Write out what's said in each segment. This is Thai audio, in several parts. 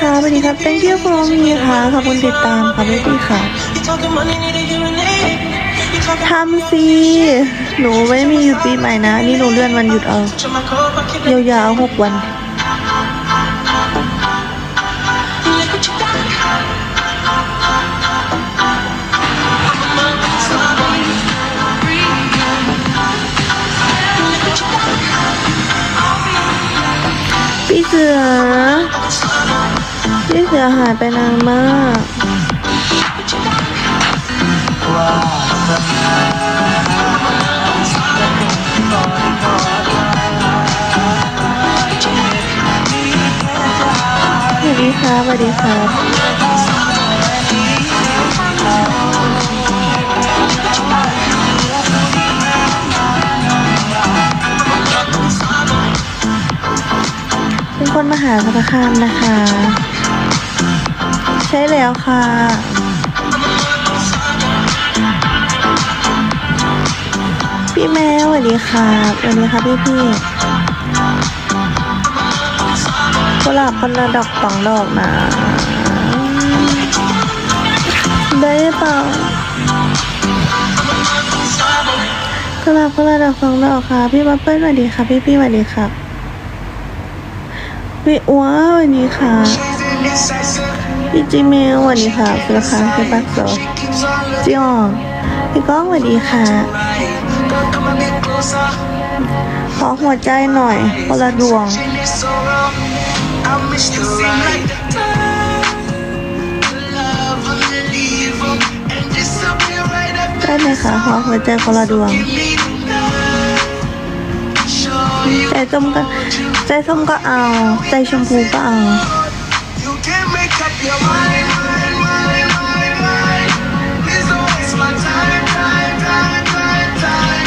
ค่ะสวัสดีครับ thank you for me ค่ะขอบคุณติดตามค่ะพี่พี่ค่ะทำสิหนูไม่มีหยุดปีใหม่นะ นี่หนูเลื่อนวันหยุดเอายาวๆหกวันพี่เสือ เสือหายไปนานมากสวัสดีครับสวัสดีครับเป็นคนมาหาสารคามนะคะ ใช่แล้วค่ะพี่แมวสวัสดีค่ะสวัสดีค่ะพี่พี่กุหลาบคนละดอกสองดอกนะ ได้เปล่ากุหลาบคนละดอกสองดอกค่ะ พี่บับเปิ้ลสวัสดีค่ะ พี่พี่สวัสดีค่ะพี่อ้วสวัสดีค่ะ พี่จีเมลสวัสดีค่ะสุรคางพี่ปักโซจีอองพี่ก้องสวัสดีค่ะ ขอหัวใจหน่อยคนละดวง ได้ไหมคะขอหัวใจคนละดวงใจส้มก็ใจส้มก็เอา ใจชมพูก็เอา พ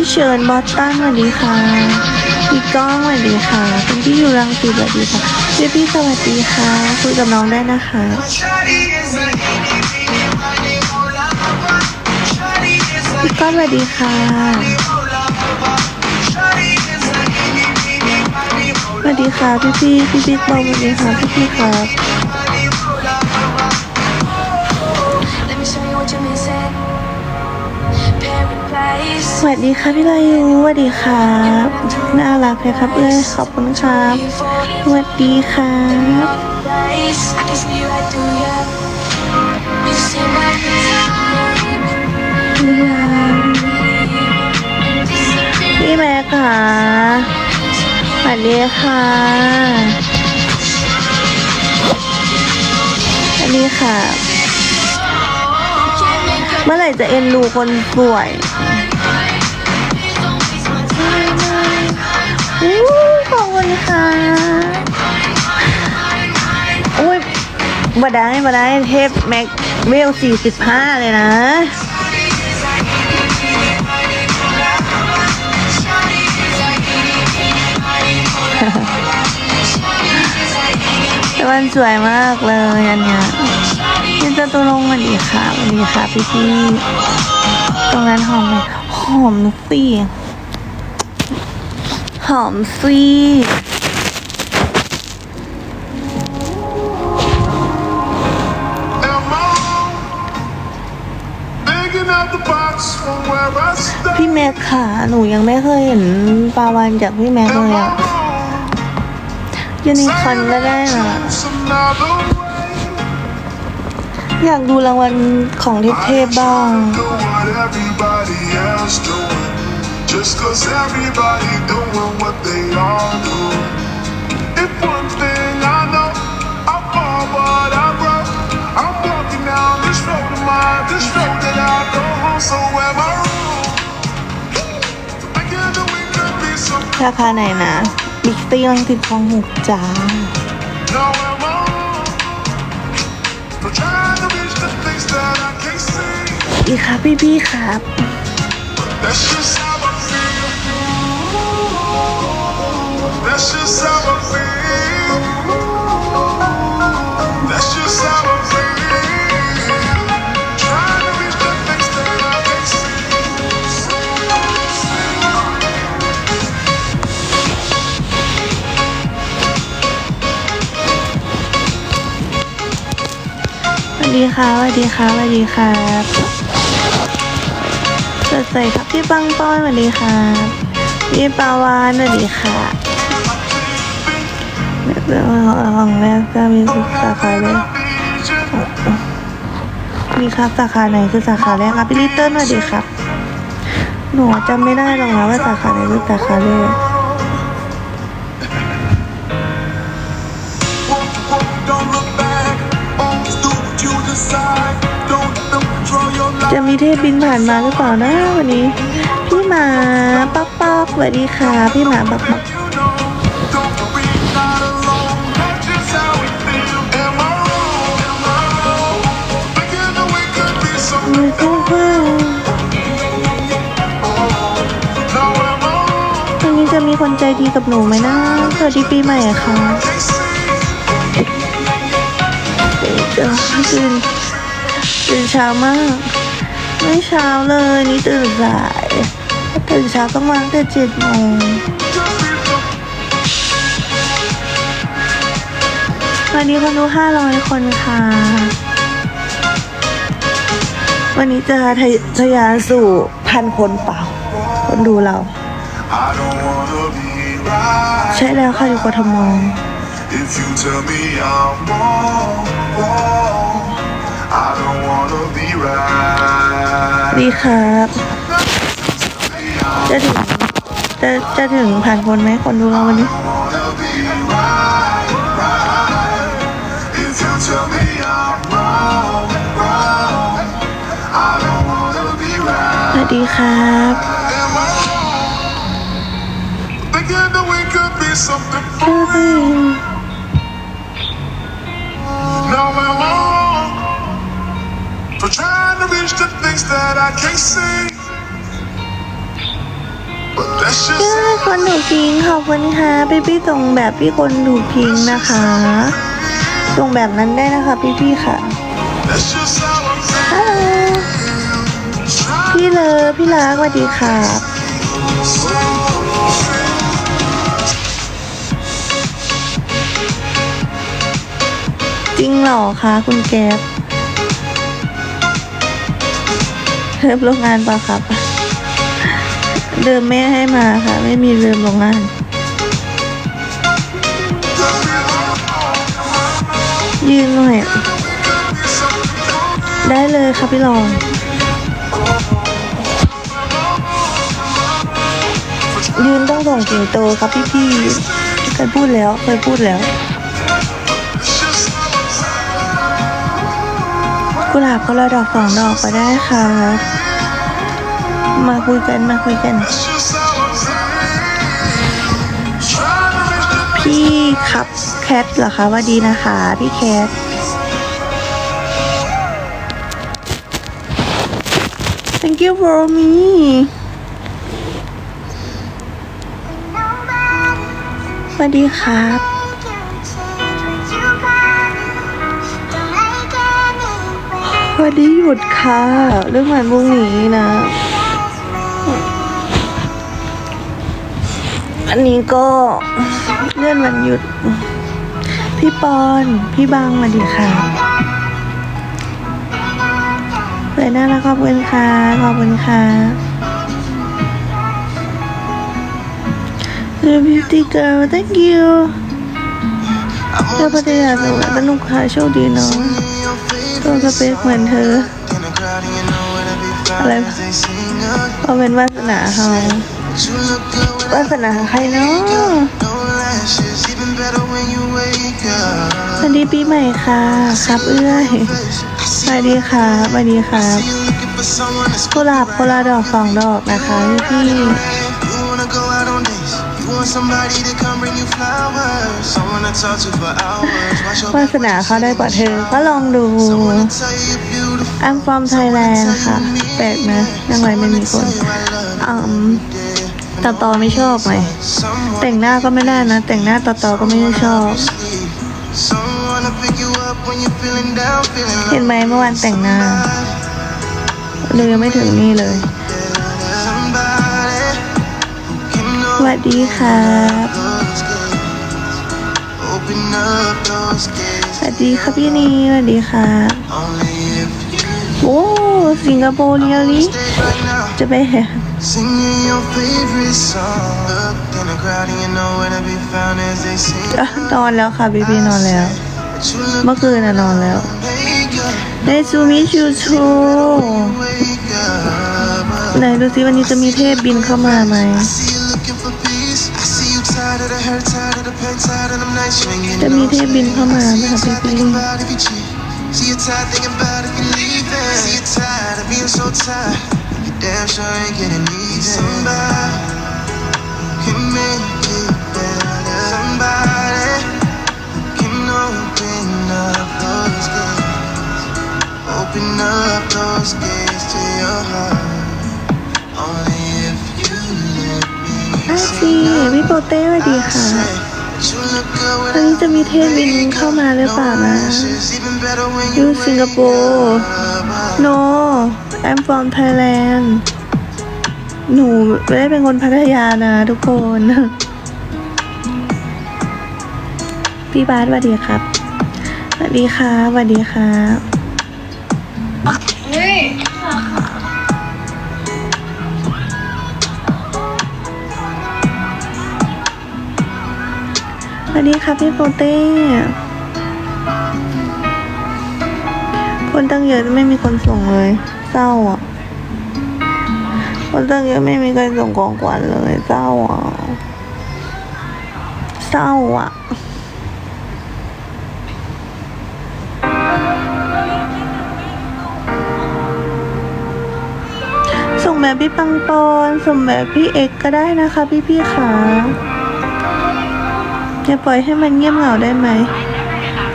ี่เชิญบอสตันสวัสดีค่ะพี่ก้องสวัสดีค่ะคุณพี่อยู่รังสีสวัสดีค่ะพี่พี่สวัสดีค่ะคุยกับน้องได้นะคะพี่ก้องสวัสดีค่ะสวัสดีค่ะพี่พี่พี่บิ๊กบอลสวัสดีค่ะพี่พี่ครับ สวัสดีค่ะพี่ลายูสวัสดีครับ น่ารักเลยครับเอ้ยขอบคุณครับสวัสดีครับพี่แม่ค่ะ สวัสดีค่ะสวัสดีค่ะ เมื่อไหร่จะเอ็นดูคนสวย ขอบคุณค่ะอุ้ยมาได้มาได้เทปแม็กเวลสี่สิบห้าเลยนะแต่มันสวยมากเลยอันเนี้ยพี่จะตัวลงมาดีค่ะสวัสดีค่ะพี่พี่ตรงนั้นหอมไหมหอมสิหอมสิ Am I wrong? Thinking out the box from where I start. พี่แม็กค่ะ หนูยังไม่เคยเห็นปลาวานจากพี่แม็กเลย I อะยูนิคอนก็ได้นะอยากดูรางวัลของเทพๆบ้าง Just cause everybody doing what they are doing. If one thing I know, I fall but I grow. I'm walking down this road of mine, this road that I go home. So am I wrong? Thinking that we could be so ราคาไหนนะ บิ๊กซีลังสิตคลองหกจ้า No, am I wrong? For trying to reach the things that I can't see. อีกครับพี่พี่ๆครับ ดีค่ะสวัสดีค่ะสวัสดีครับสดใสครับพี่ปังป้อนสวัสดีครับพี่ปาวานสวัสดีค่ะเดี๋ยวของแรกก็มีสุดสาขาเลยมีครับสาขาไหนคือสาขาแรกครับพี่ลิตเติ้ลสวัสดีครับ หนูจำไม่ได้หรอกนะว่าสาขาไหนคือสาขาแรก เทพบินผ่านมาหรือเปล่านะวันนี้ พี่หมาป๊อกป๊อกสวัสดีค่ะ พี่หมาป๊อกป๊อก You know, don't worry, not alone. That's just how we feel. Am I wrong? Am I wrong? Thinking that we could be something. มือคู่คู่ No, am I wrong? วันนี้จะมีคนใจดีกับหนูไหมนะสวัสดีปีใหม่ค่ะ They say เดี๋ยวตื่นตื่นเช้ามาก ไม่เช้าเลยนี่ตื่นสายตื่นเช้าต้องมาตั้งแต่เจ็ดโมงวันนี้คนดูห้าร้อยคนค่ะ วันนี้จะทะทะยานสู่พันคนเปล่า คนดูเรา ใช่แล้วค่ะอยู่กทม If you tell me I'm wrong, wrong, ดีครับ จะถึงจะจะถึงพันคนไหมคนดูเราวันนี้ wanna be right, right. If you tell me I'm wrong, wrong, I don't wanna be ส right. วัสดีครับ Am I wrong? Thinking that for real. Now am I wrong for trying to reach the things that I can't see? But that's just เพื่อคนถูกพิงขอบคุณค่ะพี่พี่ๆส่งแบบพี่คนถูกพิงนะคะ ส่งแบบนั้นได้นะคะ พี่พี่ๆค่ะ that's just how I'm ฮัลโหล feeling. พี่เลอพี่รักสวัสดีค่ะจริงเหรอคะคุณแก๊ป เริ่มโรงงานเปล่าครับ เดิมไม่ให้มาค่ะ ไม่มีเริ่มโรงงาน ยืนหน่อย ได้เลยครับพี่รองยืนต้องส่งสิงโตครับพี่พี่เคยพูดแล้วเคยพูดแล้ว กุหลาบก็ระดอกสองดอกก็ได้ค่ะ มาคุยกันมาคุยกัน พี่ครับแคทเหรอคะว่าดีนะคะ พี่แคท thank you for me สวัสดีครับ วันนี้หยุดค่ะ เรื่องวันพรุ่งนี้นะ อันนี้ก็เลื่อนวันหยุด พี่ปอน พี่บังสวัสดีค่ะสวยน่ารักขอบคุณค่ะ ขอบคุณค่ะ The beauty girl thank you เธอปฏิบัติสวยสนุกค่ะโชคดีเนาะตัวสเปคเหมือนเธอ อะไรวะก็เป็นวาสนาเขา วาสนาใครเนาะสวัสดีปีใหม่ค่ะ ครับเอื้อยสวัสดีค่ะสวัสดีครับกุหลาบคนละดอกสองดอกนะคะพี่พี่ Somebody to come bring you flowers. Someone to talk to for hours. Watch your วาสนาเขาได้กว่าเธอ ก็ลองดู Someone to tell you you're beautiful. I'm from Thailand ค่ะ แปลกนะยังไงไม่มีคนอืม ต่อต่อไม่ชอบไหม Someone แต่งหน้าก็ไม่ได้นะ แต่งหน้าต่อต่อก็ไม่ได้ชอบ Someone to pick you up when you're feeling down, feeling เห็นไหมเมื่อวานแต่งหน้าเลยยังไม่ถึงนี่เลย somebody who can สวัสดีครับ those gates. Open up those gates. วัสดีค่ะพี่นีสวัสดีค่ะ Only if you โอ้สิงคโปร์เรียลิ stay right now. จะไปแห Singing your favorite song. Look in the crowd and you know where to be found as they sing. อะนอนแล้วค่ะพี่พี่นอนแล้ว But you look เมื่อคืนน่ะนอนแล้ว wake up, ในซูมิชูชู wake up. ไหนดูซิวันนี้จะมีเทพบินเข้ามาไหม I see you looking for peace. I see you tired of the hurt, tired of the pain, tired of them nights you ain't จะ getting มี no เทพบิน sleep. เข้ามาไหม See คะ you พี่ tired พี่ thinking about if you cheat. See you tired thinking about if you leave it. See you tired of being so tired. You damn sure ain't getting easy. Somebody can make it better. Somebody can open up those gates. Open up those gates to your heart. Only if you let me. อะสิพี่โปเต้สวัสดีค่ะ say that you look good วันนี้จะมีเทพบินเข้ามาหรือเปล่านะ It's even better when อยู่ you สิงคโปร์ no I'm from Thailand หนูไม่ได้เป็นคนพัทยานะทุกคน พี่บาสสวัสดีครับสวัสดีค่ะสวัสดีครับเฮ้ยสวัสดีครับพี่โปเต้คนตั้งเยอะไม่มีคนส่งเลย เศร้าอะคนตั้งเยอะไม่มีใครส่งของขวัญเลยเศร้าอะเศร้าอะส่งแบบพี่ปังปอนส่งแบบพี่เอกก็ได้นะคะ พี่พี่ๆขาอย่าปล่อยให้มันเงียบเหงาได้ไหม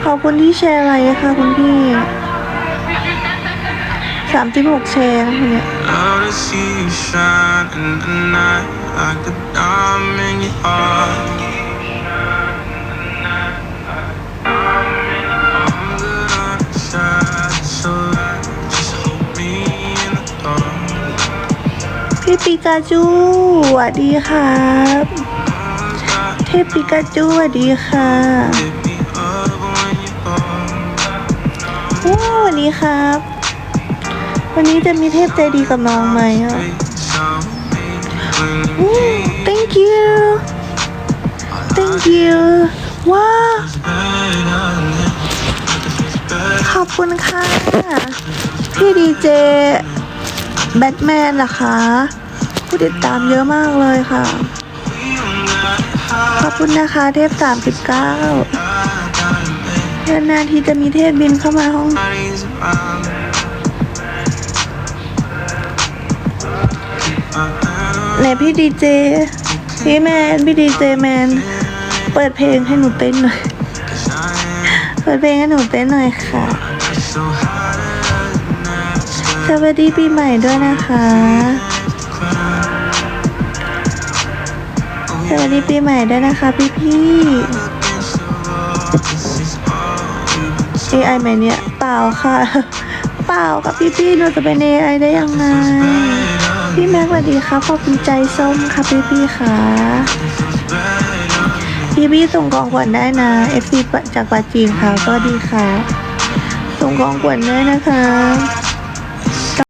ขอบคุณที่แชร์อะไรค่ะคุณพี่ สามสิบหกแชร์นะคะเนี่ย Love to see you shine in the night like a diamond in your heart. I'm good on the side, so right. Just hold me in the dark. พี่ปิกาจูสวัสดีครับ เทพปิกาจูสวัสดีค่ะ Pick me up when you fall. โอ้วันนี้ครับ วันนี้จะมีเทพใจดีกับน้องไหมอะ Show me when อู้ thank you thank you ว้าวขอบคุณค่ะ พี่ดีเจแบทแมนล่ะคะผู้ติดตามเยอะมากเลยค่ะ ขอบคุณนะคะ เทพ39นานๆทีจะมีเทพบินเข้ามาห้อง ไหนพี่ดีเจ พี่แมน พี่ดีเจแมน เปิดเพลงให้หนูเต้นหน่อย เปิดเพลงให้หนูเต้นหน่อยค่ะ สวัสดีปีใหม่ด้วยนะคะ สวัสดีปีใหม่ด้วยนะคะพี่พี่ AI ไหมเนี่ย เปล่าค่ะ เปล่ากับพี่พี่ๆหนูจะเป็น AI ได้ยังไง พี่แม็กสวัสดีค่ะขอบคุณใจส้มค่ะพี่พี่ค่ะพี่พี่ส่งกองขวัญได้นะ FC จากปาจีนค่ะก็ดีค่ะ ส่งกองขวัญได้นะคะ